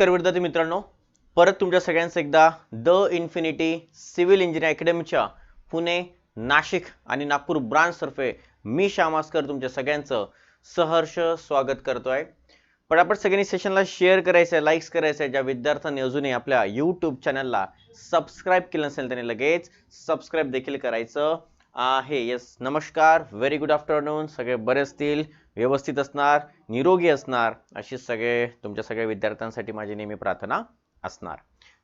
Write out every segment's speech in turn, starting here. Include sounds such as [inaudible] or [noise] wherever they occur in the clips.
तर विद्यार्थी मित्रांनो परत तुमच्या सगळ्यांचं एकदा द इन्फिनिटी सिव्हिल इंजिनिअरिंग अकॅडमीच्या पुणे नाशिक आणि नागपूर ब्रांच तर्फे मी श्यामास्कर तुमच्या सगळ्यांचं सहर्ष स्वागत करतोय. पटापट सगळ्यांनी सेशनला शेअर करायचं आहे लाईक्स करायचं आहे ज्या विद्यार्थ्यांनी अजूनही आपल्या यूट्यूब चॅनलला सबस्क्राईब केलं नसेल त्यांनी लगेच सबस्क्राईब देखील करायचं आहे. येस नमस्कार व्हेरी गुड आफ्टरनून सगळे बरे असतील? व्यवस्थित असणार निरोगी असणार अशी सगळे तुमच्या सगळ्या विद्यार्थ्यांसाठी माझी नेहमी प्रार्थना असणार.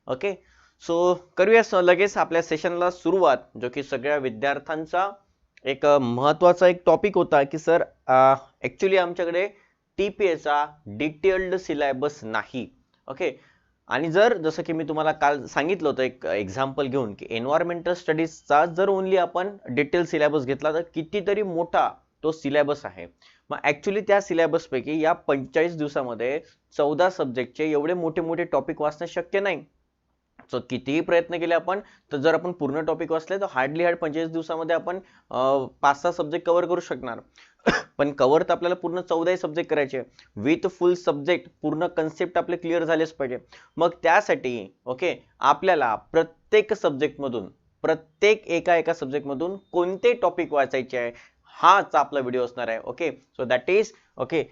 ओके सो करूया लगेच आपल्या सेशनला सुरुवात जो की सगळ्या विद्यार्थ्यांचा एक महत्त्वाचा एक टॉपिक होता की सर ॲक्च्युली आमच्याकडे टी पी एचा डिटेल्ड सिलेबस नाही. ओके आणि जर जसं की मी तुम्हाला काल सांगितलं होतं एक एक्झाम्पल घेऊन की एन्व्हायरमेंटल स्टडीजचा जर ओनली आपण डिटेल सिलेबस घेतला तर कितीतरी मोठा तो सिलेबस आहे. मग ॲक्च्युली त्या सिलेबसपैकी या पंचेचाळीस दिवसामध्ये चौदा सब्जेक्टचे एवढे मोठे मोठे टॉपिक वाचणं शक्य नाही. सो कितीही प्रयत्न केले आपण तर जर आपण पूर्ण टॉपिक वाचले तर हार्डली हार्ड पंचेचाळीस दिवसामध्ये आपण पाच सहा सब्जेक्ट कव्हर करू शकणार. [coughs] पण कव्हर तर आपल्याला पूर्ण चौदाही सब्जेक्ट करायचे. विथ फुल सब्जेक्ट पूर्ण कन्सेप्ट आपले क्लिअर झालेच पाहिजे. मग त्यासाठी ओके आपल्याला प्रत्येक सब्जेक्टमधून प्रत्येक एका एका सब्जेक्टमधून कोणते टॉपिक वाचायचे आहे? हाच आपला व्हिडिओ असणार आहे okay so that is okay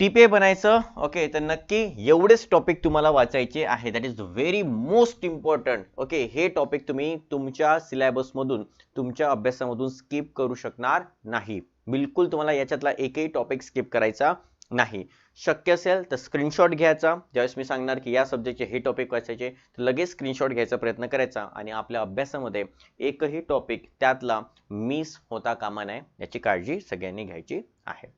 टीपे बनायचं ओके तर नक्की एवढेच टॉपिक तुम्हाला वाचायचे आहे. That is very most important okay हे टॉपिक तुम्ही तुमच्या सिलेबसमधून तुमच्या अभ्यासामधून स्किप करू शकणार नाही. बिलकुल तुम्हाला याच्यातला एकही टॉपिक स्किप करायचा नाही. शक्य असेल तर स्क्रीनशॉट घ्यायचा. ज्यावेळेस मी सांगणार की या सब्जेक्टचे हे टॉपिक वाचायचे तर लगेच स्क्रीनशॉट घ्यायचा प्रयत्न करायचा आणि आपल्या अभ्यासामध्ये एकही टॉपिक त्यातला मिस होता कामा नये याची काळजी सगळ्यांनी घ्यायची आहे.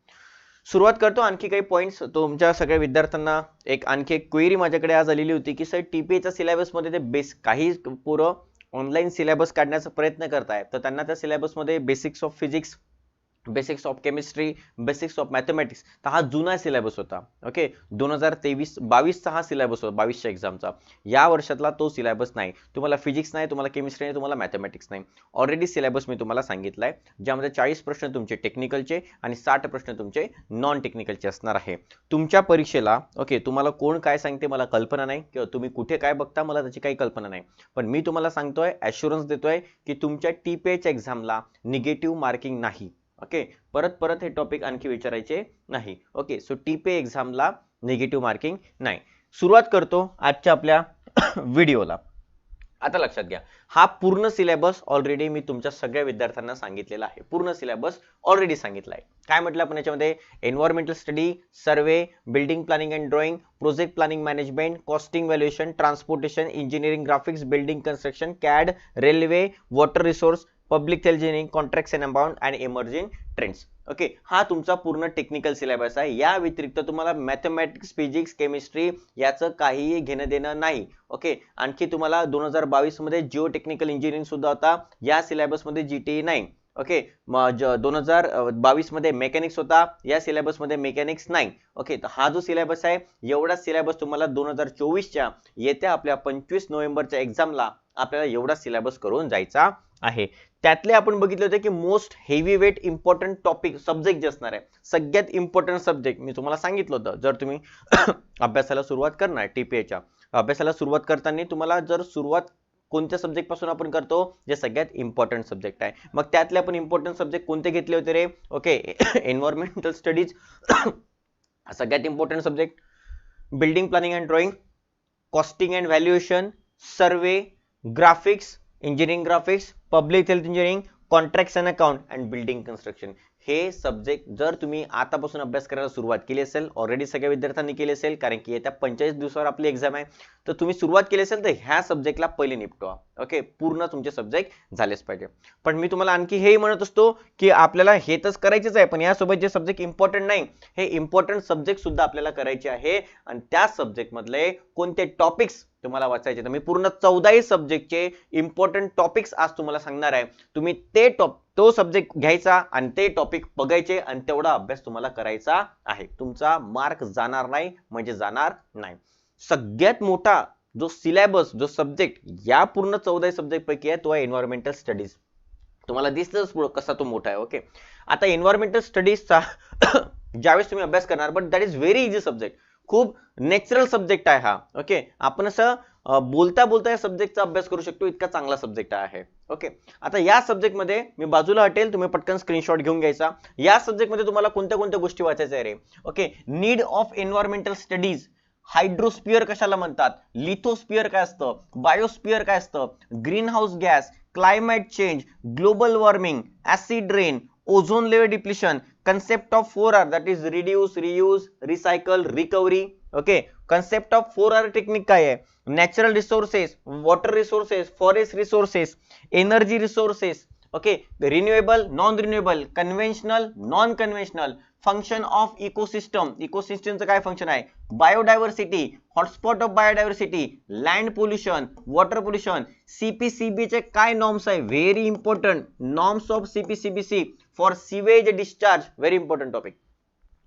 सुरुवात करतो. आणखी काही पॉईंट्स तुमच्या सगळ्या विद्यार्थ्यांना एक आणखी एक क्वेरी माझ्याकडे आज आलेली होती की सर टी टीपीएच्या सिलेबसमध्ये ते बेस काही पुरं ऑनलाईन सिलेबस काढण्याचा प्रयत्न करताय तर त्यांना त्या सिलेबसमध्ये basics of physics basics of chemistry basics of mathematics तर हा जुना सिलेबस होता. ओके दोन हजार तेवीस बावीसचा हा सिलेबस होता बावीसच्या एक्झामचा या वर्षातला तो सिलेबस नाही. तुम्हाला फिजिक्स नाही तुम्हाला केमिस्ट्री नाही तुम्हाला मॅथमॅटिक्स नाही. ऑलरेडी सिलेबस मी तुम्हाला सांगितला आहे ज्यामध्ये चाळीस प्रश्न तुमचे टेक्निकलचे आणि साठ प्रश्न तुमचे नॉन टेक्निकलचे असणार आहे. तुमच्या परीक्षेला ओके तुम्हाला कोण काय सांगते मला कल्पना नाही किंवा तुम्ही कुठे काय बघता मला त्याची काही कल्पना नाही. पण मी तुम्हाला सांगतोय ॲश्युरन्स देतोय की तुमच्या टी पी एच एक्झामला निगेटिव्ह मार्किंग नाही. ओके परत परत हे टॉपिक आणखी विचारायचे नाही. ओके सो टीपे एक्झामला निगेटिव्ह मार्किंग नाही. सुरुवात करतो आजच्या आपल्या [coughs] व्हिडिओला आता लक्षात घ्या हा पूर्ण सिलेबस ऑलरेडी मी तुमच्या सगळ्या विद्यार्थ्यांना सांगितलेला आहे. पूर्ण सिलेबस ऑलरेडी सांगितला आहे. काय म्हटलं आपण याच्यामध्ये? Environmental study survey building planning and drawing project planning management costing valuation transportation engineering graphics building construction CAD railway water resource public engineering contracts and amount and emerging trends okay हा तुमचा पूर्ण technical syllabus आहे. या व्यतिरिक्त तुम्हाला mathematics physics chemistry याचं काहीही घेणं देणं नाही. ओके आणखी तुम्हाला दोन हजार बावीसमध्ये जिओ टेक्निकल इंजिनिअरिंग सुद्धा होता. या सिलेबसमध्ये जीटीई नाही. ओके दोन हजार बावीसमध्ये मेकॅनिक्स होता या सिलेबसमध्ये मेकॅनिक्स नाही. ओके तर हा जो सिलेबस आहे एवढा सिलेबस तुम्हाला दोन हजार चोवीसच्या येत्या आपल्या पंचवीस नोव्हेंबरच्या एक्झामला आपल्याला एवढा सिलेबस करून जायचा आहे. त्यातले आपण बघितले होते की most heavy weight important topic subject जे असणार आहे सगळ्यात इम्पॉर्टंट सब्जेक्ट मी तुम्हाला सांगितलं होतं. जर तुम्ही [coughs] अभ्यासाला सुरुवात करणार टीपीएच्या अभ्यासाला सुरुवात करताना तुम्हाला जर सुरुवात कोणत्या सब्जेक्टपासून आपण करतो? जे सगळ्यात इम्पॉर्टंट सब्जेक्ट आहे. मग त्यातले आपण इम्पॉर्टंट सब्जेक्ट कोणते घेतले होते रे? ओके एन्व्हायरमेंटल स्टडीज सगळ्यात important subject building planning and drawing costing and valuation survey graphics engineering graphics public health engineering contracts and account and building construction हे सब्जेक्ट जर तुम्ही आतापासून अभ्यास करायला सुरुवात केली असेल ऑलरेडी सगळ्या विद्यार्थ्यांनी केली असेल कारण की येत्या पंचेचाळीस दिवसावर आपली एक्झाम आहे तर तुम्ही सुरुवात केली असेल तर ह्या सब्जेक्टला पहिले निपटवा. ओके पूर्ण तुमचे सब्जेक्ट झालेच पाहिजे. पण मी तुम्हाला आणखी हेही म्हणत असतो की आपल्याला हे तर करायचेच आहे पण यासोबत जे सब्जेक्ट इम्पॉर्टंट नाही हे इम्पॉर्टंट सब्जेक्ट सुद्धा आपल्याला करायचे आहे. आणि त्या सब्जेक्ट मधले कोणते टॉपिक्स तुम्हाला वाचायचे तर मी पूर्ण चौदाही सब्जेक्टचे इम्पॉर्टंट टॉपिक्स आज तुम्हाला सांगणार आहे. तुम्ही ते टॉप तो सब्जेक्ट घ्यायचा आणि ते टॉपिक बघायचे आणि तेवढा अभ्यास तुम्हाला करायचा आहे. तुमचा मार्क जाणार नाही म्हणजे जाणार नाही. सगळ्यात मोठा जो सिलेबस जो सब्जेक्ट या पूर्ण चौदा सब्जेक्ट पैकी आहे तो आहे एन्व्हायरमेंटल स्टडीज तुम्हाला दिसतच कसा तो मोठा आहे ओके आता एन्व्हायरमेंटल स्टडीजचा [coughs] ज्यावेळेस तुम्ही अभ्यास करणार but that is very easy subject खूप नॅचरल सब्जेक्ट आहे हा ओके आपण असं बोलता बोलता या सब्जेक्टचा अभ्यास करू शकतो इतका चांगला सब्जेक्ट आहे. ओके आता या सब्जेक्टमध्ये मी बाजूला हटेल तुम्ही पटकन स्क्रीनशॉट घेऊन घ्यायचा. या सब्जेक्टमध्ये तुम्हाला कोणत्या कोणत्या गोष्टी वाचायच्या आहे रे? Okay need of environmental studies hydrosphere कशाला म्हणतात? लिथोस्पियर काय असतं? बायोस्पियर काय असतं? Green house gas climate change global warming acid rain ozone level depletion concept of four R that is reduce reuse recycle recovery okay Okay. Concept of 4R technique काय आहे? Natural resources water resources forest resources energy resources okay renewable non renewable conventional non conventional function of ecosystem इकोसिस्टमचं काय function आहे? Biodiversity hotspot of biodiversity land pollution water pollution CPCB चे काय norms आहे? Very important norms of CPCB for sewage discharge very important topic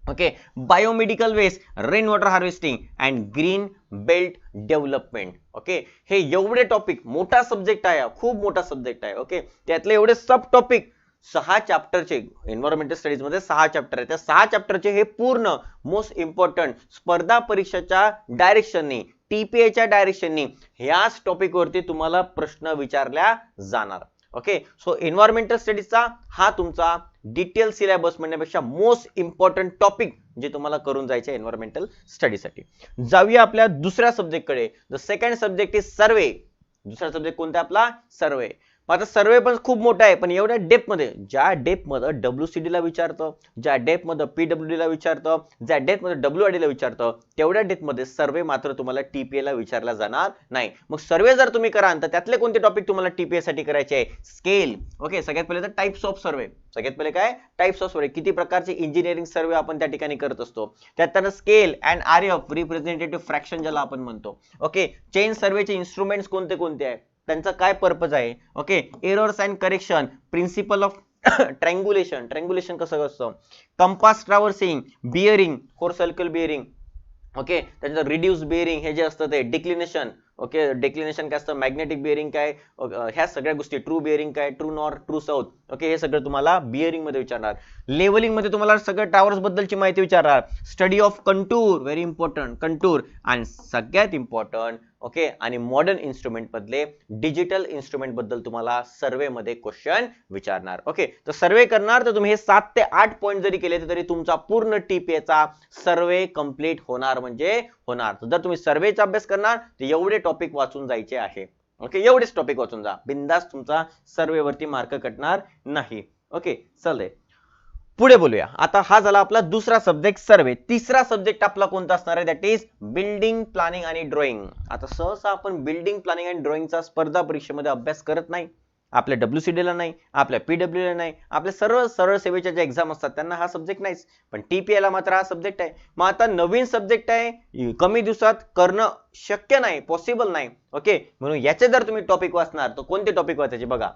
okay biomedical waste rain water harvesting and green belt development okay हे एवढे topic मोठा subject आहे खूप मोठा subject आहे. ओके त्यातले एवढे सब टॉपिक सहा चॅप्टरचे एन्व्हायरमेंटल स्टडीजमध्ये सहा चॅप्टर आहे त्या सहा चॅप्टरचे हे पूर्ण मोस्ट इम्पॉर्टंट स्पर्धा परीक्षेच्या डायरेक्शननी टीपीएच्या डायरेक्शननी ह्याच टॉपिकवरती तुम्हाला प्रश्न विचारल्या जाणार. ओके सो एन्व्हायरमेंटल स्टडीजचा हा तुमचा डिटेल सिलेबस म्हणण्यापेक्षा मोस्ट इम्पॉर्टंट टॉपिक जे तुम्हाला करून जायचे एन्व्हायरमेंटल स्टडीसाठी जाऊया आपल्या दुसऱ्या सब्जेक्टकडे the second subject is survey दुसरा सब्जेक्ट कोणता आपला? सर्वे आता सर्वे पण खूप मोठा आहे पण एवढ्या डेपमध्ये ज्या डेपमध्ये मध्ये डब्ल्यू ला विचारतं ज्या डेपमध्ये मध्ये पीडब्ल्यू ला विचारतं ज्या डेपमध्ये मध्ये डब्ल्यू ला विचारतं तेवढ्या डेपमध्ये सर्वे मात्र तुम्हाला टीपीएला विचारला जाणार नाही. मग सर्वे जर तुम्ही कराल तर त्यातले कोणते टॉपिक तुम्हाला टीपीए साठी करायचे आहे? स्केल ओके सगळ्यात पहिले तर टाइप्स ऑफ सर्वे सगळ्यात पहिले काय? टाइप्स ऑफ सर्वे किती प्रकारचे इंजिनिअरिंग सर्वे आपण त्या ठिकाणी करत असतो? त्यात scale and area of representative fraction ज्याला आपण म्हणतो. ओके चेन सर्वेचे इन्स्ट्रुमेंट्स कोणते कोणते आहे? त्यांचा काय पर्पज आहे? Okay errors and correction principle of triangulation triangulation कसं असतं? Compass traversing bearing four circle bearing okay त्याच्यानंतर रिड्यूस बिअरिंग हे जे असतं ते डिक्लिनेशन ओके डिक्लिनेशन काय असतं? मॅग्नेटिक बिअरिंग काय? ह्या सगळ्या गोष्टी. ट्रू बिअरिंग काय? True north true south okay हे सगळं तुम्हाला बिअरिंगमध्ये विचारणार. लेवलिंगमध्ये तुम्हाला सगळं टावर्स बद्दलची माहिती विचारणार. Study of contour very important contour आणि सगळ्यात इम्पॉर्टंट ओके? आणि मॉडर्न इन्स्ट्रुमेंट मधले डिजिटल इन्स्ट्रुमेंटबद्दल तुम्हाला सर्वेमध्ये क्वेश्चन विचारणार. ओके? तर सर्वे करणार तर तुम्ही हे सात ते आठ पॉईंट जरी केले तरी तुमचा पूर्ण टीपीएचा सर्वे कंप्लीट होणार म्हणजे होणार. तर जर तुम्ही सर्वेचा अभ्यास करणार तर एवढे टॉपिक वाचून जायचे आहे. ओके? एवढेच टॉपिक वाचून जा. बिंदास तुमचा सर्वेवरती मार्क कटणार नाही. ओके? चालेल पुढे बोलूया. आता हा झाला आपला दुसरा सब्जेक्ट सर्वे तिसरा सब्जेक्ट आपला कोणता असणार आहे? दॅट इज बिल्डिंग प्लॅनिंग आणि ड्रॉइंग आता सहसा आपण बिल्डिंग प्लॅनिंग आणि ड्रॉइंगचा स्पर्धा परीक्षेमध्ये अभ्यास करत नाही. आपल्या डब्ल्यू ला नाही आपल्या पीडब्ल्यू ला नाही आपल्या सर्व सरळ सेवेच्या ज्या एक्झाम असतात त्यांना हा सब्जेक्ट नाहीच. पण टी पी ला मात्र हा सब्जेक्ट आहे. मग आता नवीन सब्जेक्ट आहे कमी दिवसात करणं शक्य नाही पॉसिबल नाही. ओके म्हणून याचे जर तुम्ही टॉपिक वाचणार तर कोणते टॉपिक वाचायचे? बघा.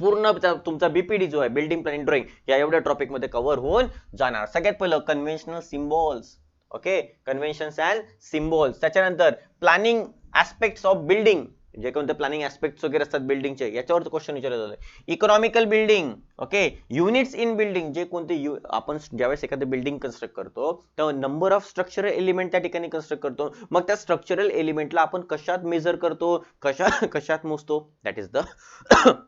पूर्ण तुमचा बीपीडी जो आहे बिल्डिंग प्लॅनिंग ड्रॉइंग या एवढ्या टॉपिकमध्ये कव्हर होऊन जाणार. सगळ्यात पहिलं conventional symbols okay conventions and symbols त्याच्यानंतर प्लॅनिंग ऍस्पेक्ट्स ऑफ बिल्डिंग जे कोणते प्लॅनिंग ऍस्पेक्ट्स वगैरे असतात बिल्डिंगचे याच्यावर क्वेश्चन विचारलं जातं economical building okay units in building जे कोणते यु- आपण ज्यावेळेस एखादं बिल्डिंग कन्स्ट्रक्ट करतो तर नंबर ऑफ स्ट्रक्चरल एलिमेंट त्या ठिकाणी कन्स्ट्रक्ट करतो. मग त्या स्ट्रक्चरल एलिमेंटला आपण कशात मेजर करतो? कशा [laughs] कशात मोजतो? That is the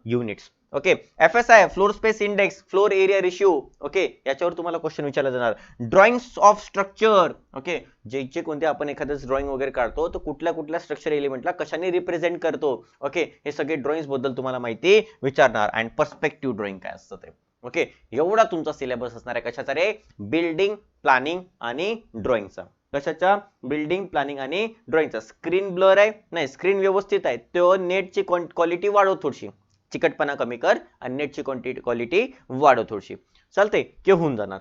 units okay. F S I floor space index floor area ratio okay. याच्यावर तुम्हाला क्वेश्चन विचारला जाणार. Drawings of structure okay. जे जे कोणते आपण एखादंच ड्रॉइंग वगैरे काढतो तर कुठल्या कुठल्या स्ट्रक्चर एलिमेंटला कशाने रिप्रेझेंट करतो ओके. हे सगळे ड्रॉइंग्सबद्दल तुम्हाला माहिती विचारणार. अँड पर्स्पेक्टिव्ह ड्रॉइंग काय असतं ते ओके. एवढा तुमचा सिलेबस असणार आहे कशाचा रे? बिल्डिंग प्लॅनिंग आणि ड्रॉइंगचा कशाच्या बिल्डिंग प्लॅनिंग आणि ड्रॉइंगचा स्क्रीन ब्लर आहे? नाही स्क्रीन व्यवस्थित आहे. तो नेटची क्वालिटी वाढव थोडीशी. चिकटपणा कमी कर आणि नेटची क्वांटिटी क्वालिटी वाढव थोडीशी. चालते की होऊन जाणार.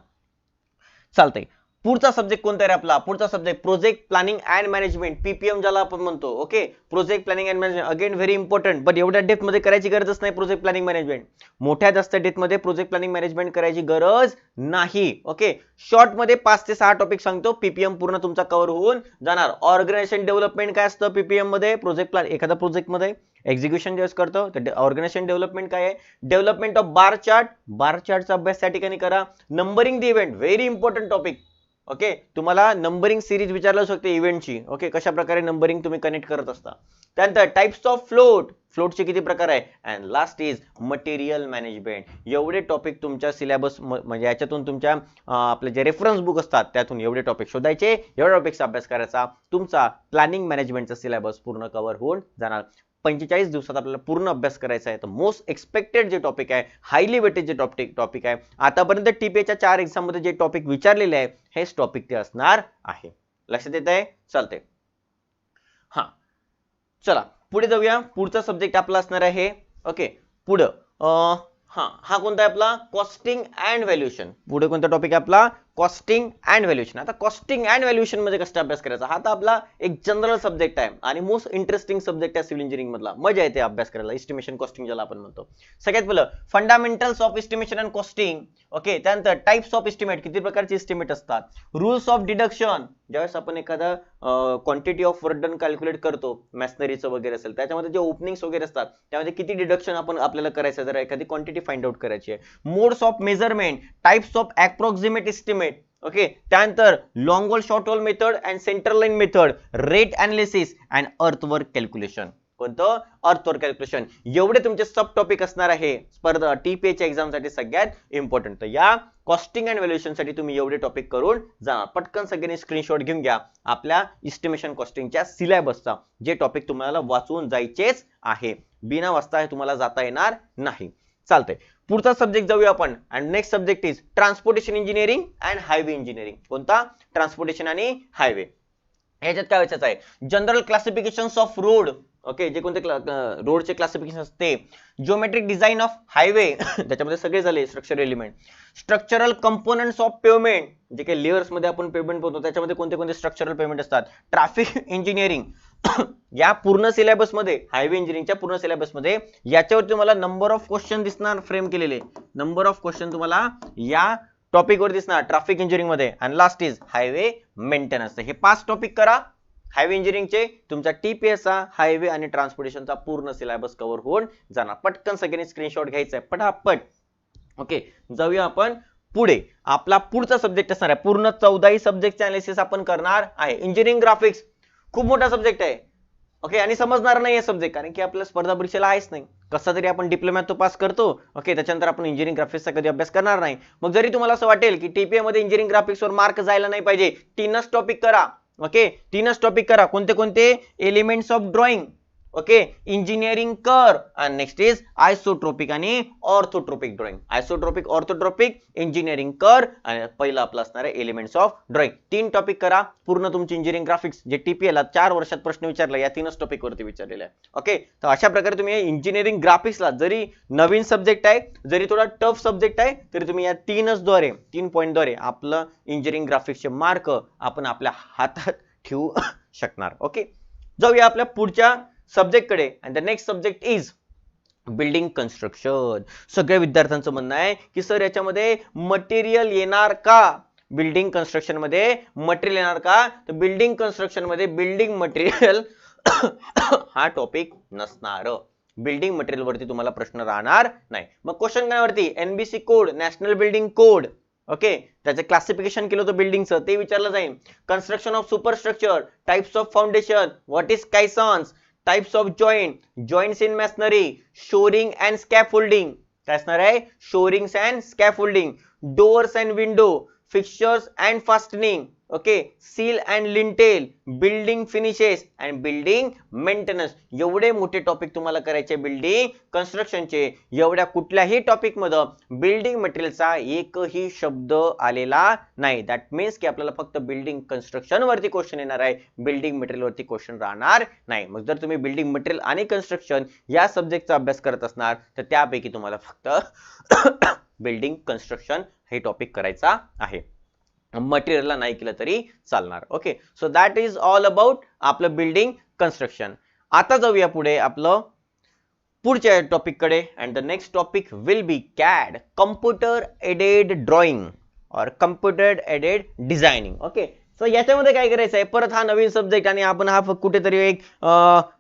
चालतंय. पुढचा सब्जेक्ट कोणता आहे रे आपला? पुढचा subject project planning and management PPM ज्याला आपण म्हणतो okay project planning and management again very important but एवढ्या डेप्थमध्ये करायची गरजच नाही प्रोजेक्ट प्लॅनिंग मॅनेजमेंट मोठ्या जास्त डेप्थमध्ये प्रोजेक्ट प्लॅनिंग मॅनेजमेंट करायची गरज नाही ओके शॉर्टमध्ये पाच ते सहा टॉपिक सांगतो पीपीएम पूर्ण तुमचा कव्हर होऊन जाणार. ऑर्गनायझेशन डेव्हलपमेंट काय असतं पीपीएममध्ये? प्रोजेक्ट प्लॅन एखाद्या प्रोजेक्टमध्ये एक्झिक्युशन ज्यावेळेस करतो तर ऑर्गनायझेशन डेव्हलपमेंट काय आहे? Development of bar chart bar चार्टचा अभ्यास त्या ठिकाणी करा. Numbering the event very important topic okay? तुम्हाला नंबरिंग सिरीज विचारलं शकते इव्हेंटची ओके? कशा प्रकारे नंबरिंग तुम्ही कनेक्ट करत असता. त्यानंतर टाइप्स ऑफ फ्लोट फ्लोटचे किती प्रकार आहे? And last is material management एवढे टॉपिक तुमच्या सिलेबस म्हणजे याच्यातून तुमच्या आपले जे रेफरन्स बुक असतात त्यातून एवढे टॉपिक शोधायचे. एवढे टॉपिक्स अभ्यास करायचा. तुमचा प्लॅनिंग मॅनेजमेंटचा सिलेबस पूर्ण कव्हर होऊन जाणार. पंचेचाळीस दिवसात आपल्याला पूर्ण अभ्यास करायचा आहे. तर मोस्ट एक्सपेक्टेड जे टॉपिक आहे हायली वेटेड जे टॉपिक टॉपिक आहे आतापर्यंत टीपीएच्या चार एक्झाममध्ये जे टॉपिक विचारलेले आहे हेच टॉपिक ते असणार आहे. लक्षात येत आहे चालते हा. चला पुढे जाऊया. पुढचा सब्जेक्ट आपला असणार आहे. ओके पुढं. हा. हा कोणता आहे आपला? कॉस्टिंग अँड व्हॅल्युएशन पुढे कोणता टॉपिक आहे आपला? Costing and valuation. आता कॉस्टिंग अँड व्हॅल्युएशनमध्ये कसा अभ्यास करायचा? हा तर आपला एक जनरल सब्जेक्ट आहे आणि मोस्ट इंटरेस्टिंग सब्जेक्ट आहे सिव्हिल इंजिनिअरिंग मधला. मजा येते अभ्यास करायला. इस्टिमेशन कॉस्टिंग ज्याला आपण म्हणतो. सगळ्यात पहिलं fundamentals of estimation and costing okay त्यानंतर टाइप्स ऑफ इस्टिमेट किती प्रकारचे इस्टिमेट असतात? रूल्स ऑफ डिडक्शन ज्यावेळेस आपण एखादा क्वांटिटी ऑफ वर्डन कॅल्क्युलेट करतो मॅशनरीचं वगैरे असेल त्याच्यामध्ये जे ओपनिंग्स वगैरे असतात त्यामध्ये किती डिडक्शन आपण आपल्याला करायचं जर एखादी क्वांटिटी फाइंड आउट करायची आहे. Modes of measurement types of approximate estimate okay त्यानंतर long wall short wall method and centre line method rate analysis and earthwork calculation कोणतं? अर्थवर्क कॅल्क्युलेशन एवढे तुमचे सब टॉपिक असणार आहे. स्पर्धा टीपीएच्या एक्झामसाठी सगळ्यात इम्पॉर्टंट तर या कॉस्टिंग अँड व्हॅल्युएशनसाठी तुम्ही एवढे टॉपिक करून जाणार पटकन सगळ्यांनी स्क्रीनशॉट घेऊन घ्या. आपल्या इस्टिमेशन कॉस्टिंगच्या सिलेबसचा जे टॉपिक तुम्हाला वाचून जायचेच आहे. बिना वाचता तुम्हाला जाता येणार नाही. चालतंय. पुढचा सब्जेक्ट जाऊया आपण. And next subject is transportation engineering and highway engineering कोणता? ट्रान्सपोर्टेशन आणि हायवे ह्याच्यात काय वाचायचं आहे? General classification of road okay जे कोणते रोडचे क्लासिफिकेशन असते. जिओमेट्रिक डिझाईन ऑफ हायवे त्याच्यामध्ये सगळे झाले structure element structural components of pavement जे काही लेअर्समध्ये आपण पेमेंट बनवतो त्याच्यामध्ये कोणते कोणते स्ट्रक्चरल पेमेंट असतात? ट्रॅफिक इंजिनिअरिंग [coughs] या पूर्ण सिलेबसमध्ये हायवे इंजिनिअरिंगच्या पूर्ण सिलेबसमध्ये याच्यावर तुम्हाला नंबर ऑफ क्वेश्चन दिसणार फ्रेम केलेले. नंबर ऑफ क्वेश्चन तुम्हाला या टॉपिक वर दिसणार ट्रॅफिक इंजिनिअरिंगमध्ये. And last is highway maintenance हे पाच टॉपिक करा. हायवे इंजिनिअरिंगचे तुमचा टीपीएसचा हायवे आणि ट्रान्सपोर्टेशनचा पूर्ण सिलेबस कव्हर होऊन जाणार. पटकन सगळ्यांनी स्क्रीनशॉट घ्यायचा आहे पटापट. ओके जाऊया आपण पुढे आपला पुढचा सब्जेक्ट असणार आहे. पूर्ण चौदाही सब्जेक्ट अनालिसिस आपण करणार आहे. इंजिनिअरिंग ग्राफिक्स खूप मोठा सब्जेक्ट आहे. ओके आणि समजणार नाही सब्जेक्ट कारण की आपल्या स्पर्धा परीक्षेला आहेच नाही. कसा तरी आपण डिप्लोम्यात तो पास करतो. ओके त्याच्यानंतर आपण इंजिनिअरिंग ग्राफिक्सचा कधी अभ्यास करणार नाही. मग जरी तुम्हाला असं वाटेल की टीपीए मध्ये इंजिनिअरिंग ग्राफिक्सवर मार्क जायला नाही पाहिजे तीनच टॉपिक करा. ओके तीनच टॉपिक करा. कोणते कोणते? Elements of drawing okay engineering कर आणि नेक्स्ट इज आयसोट्रोपिक आणि orthotropic drawing isotropic orthotropic engineering कर आणि पहिला आपलं असणार आहे एलिमेंट्स ऑफ ड्रॉइंग तीन टॉपिक करा. पूर्ण तुमची इंजिनिअरिंग ग्राफिक्स जे टीपीएल चार वर्षात प्रश्न विचारला या तीनच टॉपिकवरती विचारलेले आहे ओके तर अशा प्रकारे तुम्ही इंजिनिअरिंग ग्राफिक्सला जरी नवीन सब्जेक्ट आहे जरी थोडा टफ सब्जेक्ट आहे तरी तुम्ही या तीनच द्वारे तीन पॉईंटद्वारे आपलं इंजिनिअरिंग ग्राफिक्सचे मार्क आपण आपल्या हातात ठेवू शकणार. ओके जाऊया आपल्या पुढच्या सब्जेक्टकडे. And the next subject is building construction सगळ्या विद्यार्थ्यांचं म्हणणं आहे की सर याच्यामध्ये मटेरियल येणार का? बिल्डिंग कन्स्ट्रक्शनमध्ये मटेरियल येणार का? तर बिल्डिंग कन्स्ट्रक्शनमध्ये बिल्डिंग मटेरियल [coughs] हा टॉपिक नसणार. बिल्डिंग मटेरियल वरती तुम्हाला प्रश्न राहणार नाही. मग क्वेश्चन काय वरती? NBC code national building code okay त्याचं क्लासिफिकेशन केलं होतं बिल्डिंगचं ते विचारलं जाईल. Construction of superstructure types of foundation what is caissons types of joint joints in masonry shoring and scaffolding काय असणार आहे shorings and scaffolding doors and window fixtures and fastening okay sill and lintel building finishes and building maintenance एवढे मोठे topic तुम्हाला करायचे building कन्स्ट्रक्शनचे एवढ्या कुठल्याही टॉपिकमध्ये building मटेरियलचा एकही शब्द आलेला नाही. दॅट मीन्स की आपल्याला फक्त बिल्डिंग कन्स्ट्रक्शन वरती क्वेश्चन येणार आहे. बिल्डिंग मटेरियल वरती क्वेश्चन राहणार नाही. मग जर तुम्ही बिल्डिंग मटेरियल आणि कन्स्ट्रक्शन या सब्जेक्टचा अभ्यास करत असणार तर त्यापैकी तुम्हाला फक्त [coughs] बिल्डिंग कन्स्ट्रक्शन हे टॉपिक करायचा आहे. मटेरियलला नाही केलं तरी चालणार. Okay so that is all about आपलं बिल्डिंग कन्स्ट्रक्शन आता जाऊया पुढे आपलं पुढच्या टॉपिककडे and the next topic will be CAD computer aided drawing or computer aided designing okay so याच्यामध्ये काय करायचं आहे परत हा नवीन सब्जेक्ट आणि आपण हा कुठेतरी एक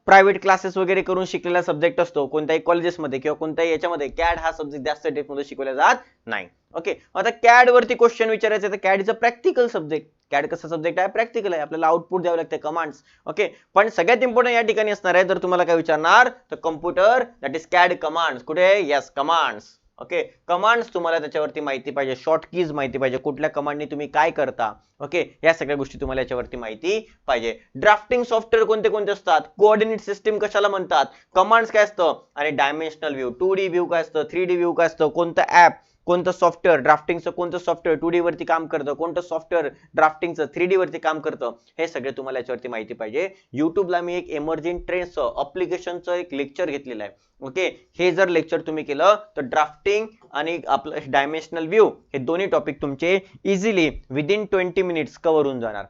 प्रायव्हेट क्लासेस वगैरे करून शिकलेला सब्जेक्ट असतो. कोणत्याही कॉलेजेसमध्ये किंवा कोणत्याही याच्यामध्ये कॅड हा सब्जेक्ट जास्त डेप्थमध्ये शिकवला जात नाही. ओके आता कॅड वरती क्वेश्चन विचारायचं तर CAD is a practical subject CAD कसा सब्जेक्ट आहे? प्रॅक्टिकल आहे. आपल्याला आउटपुट द्यावं लागते कमांड्स ओके पण सगळ्यात इम्पॉर्टंट या ठिकाणी असणार आहे जर तुम्हाला काय विचारणार तर computer that is CAD commands कुठे? येस कमांड्स ओके कमांड्स तुम्हाला त्याच्यावरती माहिती पाहिजे. शॉर्ट कीज माहिती पाहिजे. कुठल्या कमांडनी तुम्ही काय करता? ओके या सगळ्या गोष्टी तुम्हाला याच्यावरती माहिती पाहिजे. ड्राफ्टिंग सॉफ्टवेअर कोणते कोणते असतात? कोऑर्डिनेट सिस्टीम कशाला म्हणतात? कमांड्स काय असतं? आणि dimensional view two D view काय असतं? थ्री डी व्ह्यू काय असतं? कोणतं ऍप कोणतं सॉफ्टवेअर ड्राफ्टिंगचं कोणतं सॉफ्टवेअर टू डी वरती काम करतं कोणतं सॉफ्टवेअर ड्राफ्टिंगचं थ्री डी वरती काम करतं हे सगळे तुम्हाला याच्यावरती माहिती पाहिजे. युट्यूबला मी एक एमर्जिंग ट्रेंड्सचं अप्लिकेशनचं एक लेक्चर घेतलेलं आहे. ओके हे जर लेक्चर तुम्ही केलं तर ड्राफ्टिंग आणि आपलं डायमेन्शनल व्ह्यू हे दोन्ही टॉपिक तुमचे easily within twenty minutes cover होऊन जाणार.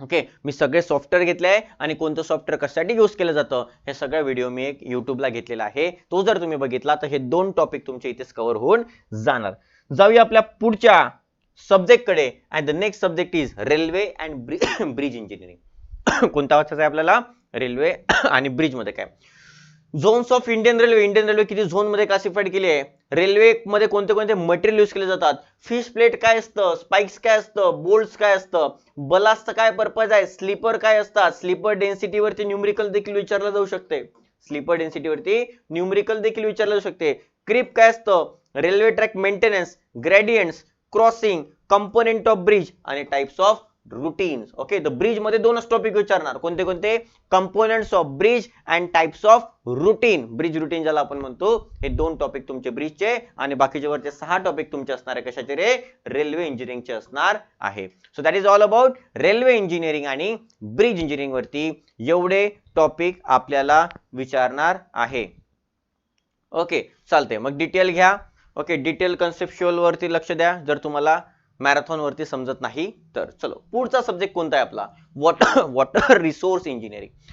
ओके? मी सगळे सॉफ्टवेअर घेतले आहे आणि कोणतं सॉफ्टवेअर कशासाठी यूज केलं जातं हे सगळं व्हिडिओ मी एक युट्यूबला घेतलेला आहे. तो जर तुम्ही बघितला तर हे दोन टॉपिक तुमच्या इथेच कव्हर होऊन जाणार. जाऊया आपल्या पुढच्या सब्जेक्टकडे. And the next subject is railway and bridge engineering कोणता वाचायचा आहे आपल्याला? रेल्वे [coughs] आणि ब्रिजमध्ये काय? Zones of Indian railway Indian railway किती झोनमध्ये क्लासिफाईड केली आहे? रेल्वे मध्ये कोणते कोणते मटेरियल यूज केले जातात? फिश प्लेट काय असतं? स्पाइक्स काय असतं? बोल्ट्स काय असतं? बलास्ट काय पर्पज आहे? स्लीपर काय असतात? स्लीपर डेन्सिटीवरती न्यूमरिकल देखील विचारलं जाऊ शकते. स्लीपर डेन्सिटीवरती न्यूमरिकल देखील विचारलं जाऊ शकते. क्रिप काय असतं? Railway track maintenance gradients crossing component of bridge आणि types of routines okay the ब्रिजमध्ये दोनच टॉपिक विचारणार. कोणते कोणते? Components of bridge and types of routine bridge routine ज्याला आपण म्हणतो हे दोन टॉपिक तुमचे ब्रिजचे आणि बाकीचे वरचे सहा टॉपिक तुमचे असणार आहे कशाचे रे? रेल्वे इंजिनिअरिंगचे असणार आहे. So that is all about railway engineering आणि ब्रिज इंजिनिअरिंग वरती एवढे टॉपिक आपल्याला विचारणार आहे. ओके चालते मग डिटेल घ्या. ओके डिटेल कन्सेप्च्युअल वरती लक्ष द्या. जर तुम्हाला मॅरेथॉन वरती समजत नाही. तर चलो पुढचा सब्जेक्ट कोणता आहे आपला? वॉटर वॉटर रिसोर्स इंजिनिअरिंग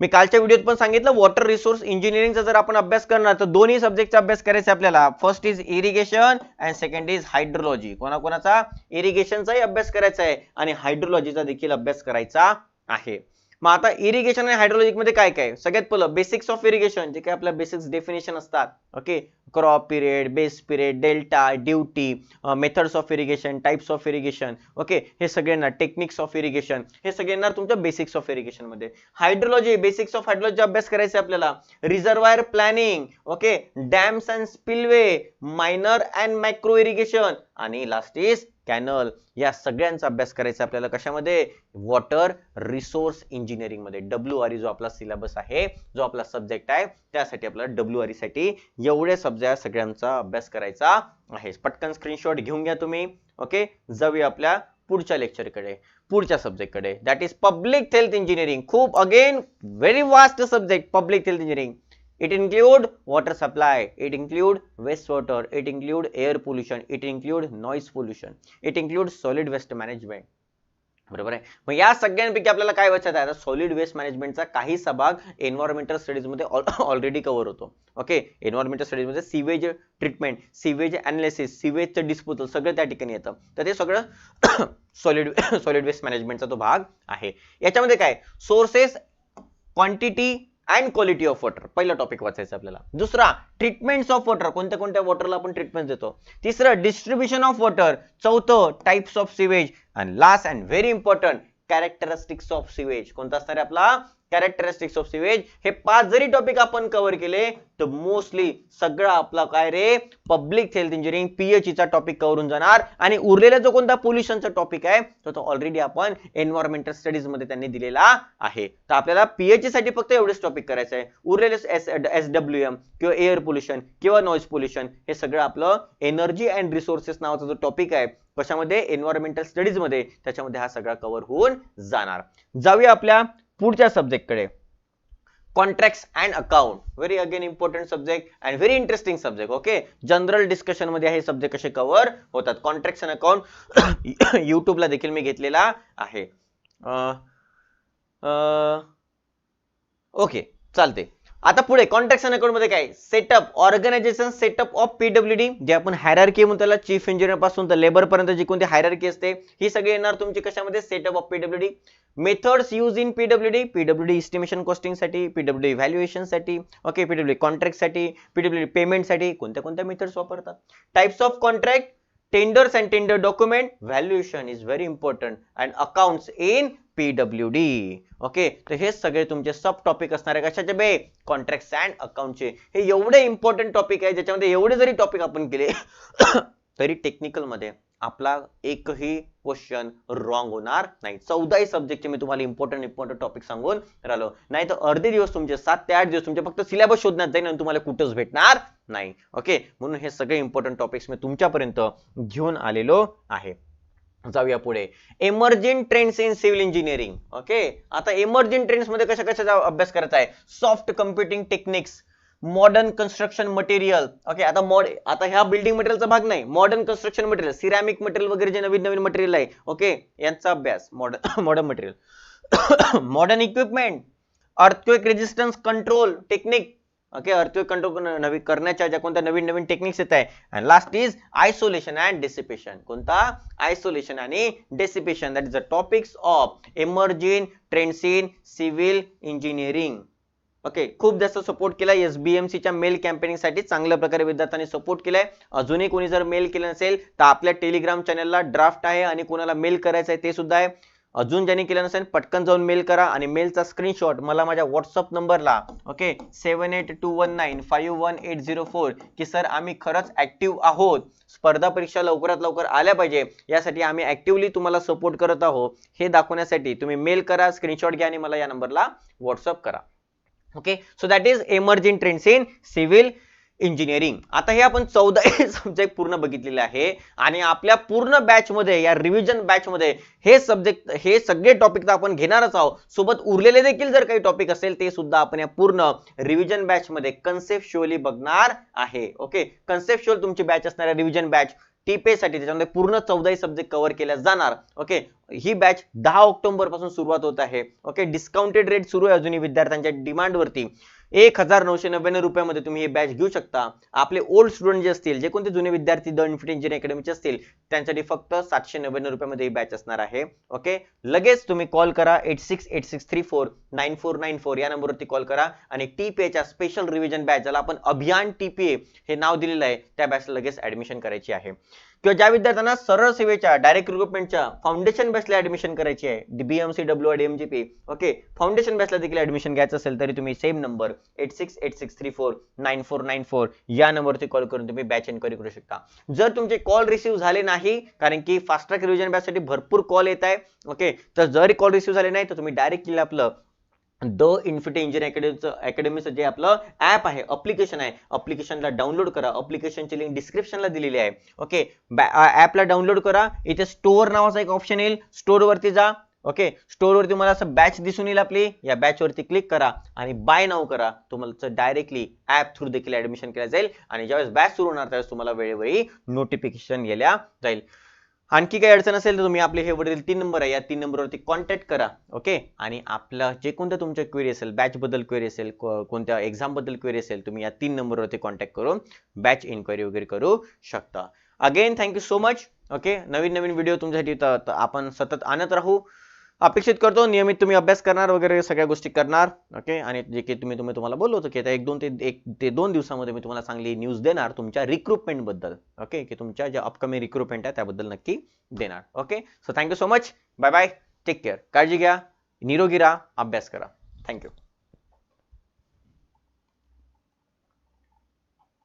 मी कालच्या व्हिडिओत पण सांगितलं वॉटर रिसोर्स इंजिनिअरिंगचा जर आपण अभ्यास करणार तर दोन्ही सब्जेक्टचा अभ्यास करायचा आपल्याला. First is irrigation and second is hydrology कोणाकोणाचा? इरिगेशनचाही अभ्यास करायचा आहे आणि हायड्रोलॉजीचा देखील अभ्यास करायचा आहे. मग आता इरिगेशन आणि हायड्रोलॉजिकमध्ये काय काय? सगळ्यात पहिलं बेसिक्स ऑफ इरिगेशन जे काय आपल्या बेसिक्स डेफिनेशन असतात. Okay crop period base period delta duty methods of irrigation types of irrigation okay हे सगळ्यांना टेक्निक्स ऑफ इरिगेशन हे सगळ्यांना तुमच्या बेसिक्स ऑफ इरिगेशनमध्ये. हायड्रोलॉजी बेसिक्स ऑफ हायड्रोलॉजी अभ्यास करायचा आपल्याला. Reservoir planning okay dams and spillway minor and micro irrigation आणि लास्ट इज कॅनल या सगळ्यांचा अभ्यास करायचा आपल्याला कशामध्ये? वॉटर रिसोर्स इंजिनिअरिंगमध्ये. डब्ल्यू आर जो आपला सिलेबस आहे जो आपला सब्जेक्ट आहे त्यासाठी आपल्याला डब्ल्यू आरसाठी एवढे सब्जेक्ट सगळ्यांचा अभ्यास करायचा आहे. पटकन स्क्रीनशॉट घेऊन घ्या तुम्ही. ओके जाऊया आपल्या पुढच्या लेक्चरकडे पुढच्या सब्जेक्टकडे that is public health engineering खूप again very vast subject public health engineering it include water supply, it include wastewater it include air pollution, it include noise pollution, it includes solid waste management. बरोबर आहे? मग या सगळ्यांपैकी आपल्याला काय वाचायचं आहे? Solid waste मॅनेजमेंटचा काही भाग एन्व्हायरमेंटल स्टडीज़ मध्ये ऑलरेडी कव्हर होतो. ओके एन्व्हायरमेंटल स्टडीज़ मध्ये सिवेज ट्रीटमेंट सिवेज अनालिसिस सिवेजचं डिस्पोजल सगळं त्या ठिकाणी येतं. तर ते सगळं सॉलिड सॉलिड वेस्ट मॅनेजमेंटचा तो भाग आहे. याच्यामध्ये काय? Sources quantity and quality of water पहिला टॉपिक वाचायचा आपल्याला. दुसरा ट्रीटमेंट्स ऑफ वॉटर कोणत्या कोणत्या वॉटरला आपण ट्रीटमेंट देतो? तिसरं डिस्ट्रीब्युशन ऑफ वॉटर चौथं types of sewage and last and very important characteristics of sewage कोणता असणार आहे आपला? कॅरेक्टरिस्टिक्स ऑफ सिवेज हे पाच जरी टॉपिक आपण कव्हर केले तर मोस्टली सगळं आपला काय रे? पब्लिक हेल्थ इंजिनिअरिंग पीएचईचा टॉपिक कव्हरून जाणार. आणि उरलेला जो कोणता पोल्युशनचा टॉपिक आहे तो तो ऑलरेडी आपण एन्व्हायरमेंटल स्टडीजमध्ये त्यांनी दिलेला आहे. तर आपल्याला पीएचई साठी फक्त एवढेच टॉपिक करायचं आहे. उरलेले एस एस डब्ल्यू एम किंवा एअर पोल्युशन किंवा नॉईज पोल्युशन हे सगळं आपलं एनर्जी अँड रिसोर्सेस नावाचा जो टॉपिक आहे कशामध्ये? एन्व्हायरमेंटल स्टडीजमध्ये त्याच्यामध्ये हा सगळा कव्हर होऊन जाणार. जाऊया आपल्या पुढच्या सब्जेक्टकडे contract and account very again important subject and very interesting subject okay general डिस्कशनमध्ये हे सब्जेक्ट कसे कव्हर होतात? कॉन्ट्रॅक्ट अँड अकाउंट युट्यूबला देखील मी घेतलेला आहे. ओके चालते आता पुढे कॉन्ट्रॅक्शन अकाउंटमध्ये काय? Setup organization setup of PW D जे आपण हायरार्की म्हणतो त्याला चीफ इंजिनियरपासून तर लेबर पर्यंत जी कोणती हायरार्की असते ही सगळी येणार तुमची कशामध्ये? Setup of PW D methods use in PW D PW D estimation कॉस्टिंगसाठी PW D व्हॅल्युएशनसाठी ओके पीडब्ल्यू कॉन्ट्रॅक्टसाठी पीडब्ल्यू डी पेमेंटसाठी कोणत्या कोणत्या मेथड्स वापरतात? Types of contract tenders and tender document valuation is very important and accounts in PW okay तर हे सगळे तुमचे सब टॉपिक असणार आहे. कशाचे बे? कॉन्ट्रॅक्ट अँड अकाउंटचे हे एवढे इम्पॉर्टंट टॉपिक आहे ज्याच्यामध्ये एवढे जरी टॉपिक आपण केले [coughs] तरी टेक्निकलमध्ये आपला एकही क्वेश्चन रॉंग होणार नाही. चौदाही सब्जेक्टचे मी तुम्हाला इम्पॉर्टंट इम्पॉर्टंट टॉपिक सांगून राहिलो. नाही तर अर्धे दिवस तुमचे सात ते आठ दिवस तुमचे फक्त सिलेबस शोधण्यात जाईल आणि तुम्हाला कुठंच भेटणार नाही. ओके म्हणून हे सगळे इम्पॉर्टंट टॉपिक्स मी तुमच्यापर्यंत घेऊन आलेलो आहे. जाऊया पुढे. Emerging trends in civil engineering okay आता एमर्जिंग ट्रेंड्समध्ये कशा कशाचा अभ्यास करायचा आहे? Soft computing techniques modern construction material okay आता मॉड आता ह्या बिल्डिंग मटेरियलचा भाग नाही. Modern construction material ceramic material वगैरे जे नवीन नवीन मटेरियल आहे ओके यांचा अभ्यास modern modern material modern equipment earthquake resistance control technique okay earthquake control नवी करण्याच्या ज्या कोणत्या नवीन नवीन टेक्निक्स येत आहे. आणि last is isolation and dissipation कोणता? आयसोलेशन आणि dissipation that is the topics of emerging trends civil engineering okay खूप जास्त सपोर्ट केला एस बी एम सीच्या मेल कॅम्पेनिंगसाठी चांगल्या प्रकारे विद्यार्थ्यांनी सपोर्ट केलाय. अजूनही कोणी जर मेल केलं नसेल तर आपल्या टेलिग्राम चॅनलला ड्राफ्ट आहे आणि कोणाला मेल करायचं आहे ते सुद्धा आहे. अजून ज्यांनी केलं नसेल पटकन जाऊन मेल करा आणि मेलचा स्क्रीनशॉट मला माझ्या व्हॉट्सअप नंबरला okay seven eight two one nine five one eight zero four की सर आम्ही खरंच ऍक्टिव्ह आहोत. स्पर्धा परीक्षा लवकरात लवकर आल्या पाहिजे. यासाठी आम्ही ऍक्टिव्हली तुम्हाला सपोर्ट करत आहोत. हे दाखवण्यासाठी तुम्ही मेल करा स्क्रीनशॉट घ्या आणि मला या नंबरला व्हॉट्सअप करा. Okay so that is emerging trends in civil engineering आता हे आपण चौदा सब्जेक्ट पूर्ण बघितलेले आहे. आणि आपल्या पूर्ण बॅच मध्ये या रिव्हिजन बॅच मध्ये हे सब्जेक्ट हे सगळे टॉपिक तर आपण घेणारच आहोत. सोबत उरलेले देखील जर काही टॉपिक असेल ते सुद्धा आपण या पूर्ण रिव्हिजन बॅच मध्ये शोली बघणार आहे. ओके कन्सेप्ट शोल तुमची बॅच असणार रिव्हिजन बॅच टीपे साठी त्याच्यामध्ये पूर्ण चौदाही सब्जेक्ट कव्हर केल्या जाणार. ओके ही बॅच दहा ऑक्टोबरपासून सुरुवात होत आहे. ओके डिस्काउंटेड रेट सुरू आहे अजूनही विद्यार्थ्यांच्या डिमांडवरती एक हजार नऊशे नव्याण्णव रुपयामध्ये तुम्ही हे बॅच घेऊ शकता. आपले ओल्ड स्टुडंट जे असतील जे कोणते जुने विद्यार्थी द इन्फिट इंजिनिअर अकॅडमीचे असतील त्यांच्यासाठी फक्त सातशे नव्याण्णव रुपयामध्ये ही बॅच असणार आहे. ओके लगेच तुम्ही कॉल करा eight six eight six three four nine four nine four या नंबरवरती कॉल करा आणि टीपीएच्या स्पेशल रिव्हिजन बॅच ज्याला आपण अभियान टीपीए हे नाव दिलेलं आहे त्या बॅचला लगेच ऍडमिशन करायची आहे. किंवा ज्या विद्यार्थ्यांना सरळ सेवेच्या डायरेक्ट रिक्रुटमेंटच्या फाउंडेशन बेसला ऍडमिशन करायची आहे BMC W DMGP okay foundation बेसला देखील ऍडमिशन घ्यायचं असेल तरी तुम्ही same number eight six eight six three four nine four nine four या नंबरवरती कॉल करून तुम्ही बॅच एन्क्वायरी करू शकता. जर तुमचे कॉल रिसीव्ह झाले नाही कारण की फास्ट ट्रॅक रिव्हिजन बॅचसाठी भरपूर कॉल येत आहे ओके तर जर कॉल रिसीव्ह झाले नाही तर तुम्ही डायरेक्ट केलं आपलं द इन्फिटे इंजिनियर अकॅडमीचं अकॅडमीचं जे आपलं ऍप आहे अप्लिकेशन आहे अप्लिकेशनला डाउनलोड करा. अप्लिकेशनची लिंक डिस्क्रिप्शनला दिलेली आहे. ओके ॲपला डाउनलोड करा. इथे स्टोअर नावाचा एक ऑप्शन येईल. स्टोअरवरती जा. ओके स्टोअरवरती तुम्हाला असं बॅच दिसून येईल आपली. या बॅच वरती क्लिक करा आणि बाय नाव करा. तुम्हाला डायरेक्टली ऍप थ्रू देखील ऍडमिशन केलं जाईल. आणि ज्यावेळेस बॅच सुरू होणार त्यावेळेस तुम्हाला वेळोवेळी नोटिफिकेशन गेल्या जाईल. आणखी काही अडचण असेल तर तुम्ही आपले हे वरील तीन नंबर आहे या तीन नंबरवरती कॉन्टॅक्ट करा ओके आणि आपलं जे कोणतं तुमच्या क्वेरी असेल बॅच बद्दल क्वेरी असेल कोणत्या एक्झामबद्दल क्वेरी असेल तुम्ही या तीन नंबरवरती कॉन्टॅक्ट करून बॅच इन्क्वायरी वगैरे करू शकता. Again thank you so much okay नवीन नवीन व्हिडिओ तुमच्यासाठी आपण सतत आणत राहू. अपेक्षित करतो नियमित तुम्ही अभ्यास करणार वगैरे सगळ्या गोष्टी करणार ओके आणि जे की तुम्ही तुम्ही तुम्हाला बोललो होतो की आता एक दोन ते एक ते दोन दिवसामध्ये मी तुम्हाला चांगली न्यूज देणार तुमच्या रिक्रुटमेंटबद्दल ओके की तुमच्या ज्या अपकमिंग रिक्रुटमेंट आहे त्याबद्दल नक्की देणार okay so thank you so much bye bye take care काळजी घ्या. निरोगी राहा. अभ्यास करा. थँक्यू